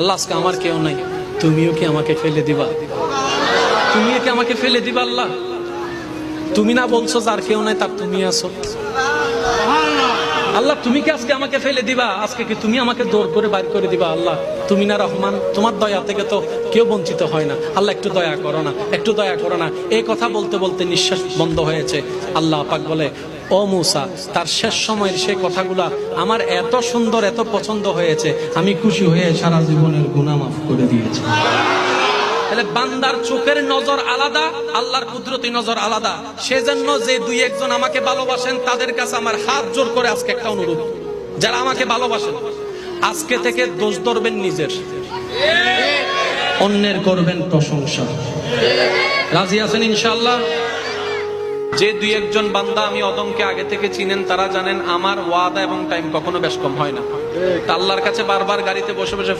আল্লাহ, আজকে আমার কেউ নাই। তুমিও কি আমাকে ফেলে দিবা? তুমিও কি আমাকে ফেলে দিবা আল্লাহ? তুমি না বলছো যার কেউ নাই, তার তুমি আছো। আল্লাহ, তুমি কি আজকে আমাকে ফেলে দিবা? আজকে কি তুমি আমাকে দৌড় করে বাইর করে দিবা আল্লাহ? তুমি না রহমান, তোমার দয়া থেকে তো কেউ বঞ্চিত হয় না। আল্লাহ, একটু দয়া করো না, একটু দয়া করো না। এই কথা বলতে বলতে নিঃশ্বাস বন্ধ হয়েছে। আল্লাহ পাক বলে ও মুসা, তার শেষ সময়ের সেই কথাগুলা আমার এত সুন্দর, এত পছন্দ হয়েছে, আমি খুশি হয়ে সারা জীবনের গুণা মাফ করে দিয়েছি। তাহলে বান্দার চোখের নজর আলাদা, আল্লাহর কুদরতি নজর আলাদা। সেজন্য যে দুই একজন আমাকে ভালোবাসেন, তাদের কাছে আমার হাত জোর করে আজকে একটা অনুরোধ। যারা আমাকে ভালোবাসেন, আজকে থেকে দোষ ধরবেন নিজের। অন্যের করবেন প্রশংসা। রাজি আছেন ইনশাল্লাহ যে দুই একজন বান্দা আমি অদমকে আগে থেকে চিনেন, তারা জানেন আমার ওয়াদা এবং টাইম কখনো বেশ কম হয় না। তাল্লার কাছে বারবার গাড়িতে বসে বসে